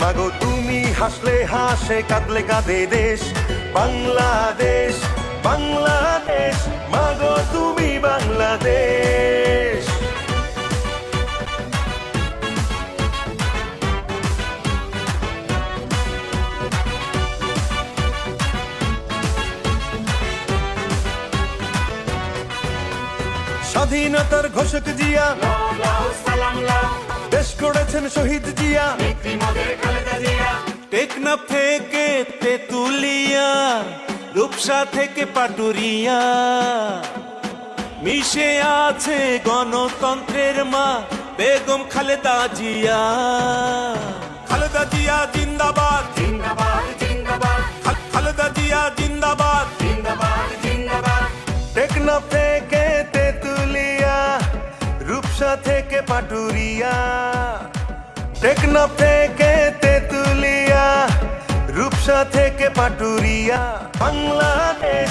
মাগো, তুমি হাসলে হাসে, কাঁদলে কাঁদে দেশ। বাংলাদেশ বাংলাদেশ, মাগো, তুমি বাংলাদেশ। স্বাধীনতার ঘোষক জিয়া। সালাম দেশ করেছেন শহীদ জিয়া। টেকনাফ থেকে তেতুলিয়া রূপসা থেকে পাটুরিয়া। মিশে আছে গণতন্ত্রের মা বেগম খালেদা জিয়া। খালেদা জিয়া জিন্দাবাদ। জিন্দাবাদ। রূপসা থেকে পাটুরিয়া টেকনাফ থেকে তেতুলিয়া রূপসা থেকে পাটুরিয়া বাংলাদেশ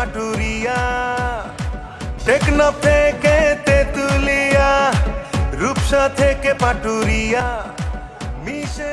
পাটুরিয়া টেকনাফ থেকে তেতুলিয়া রূপসা থেকে পাটুরিয়া। মিশে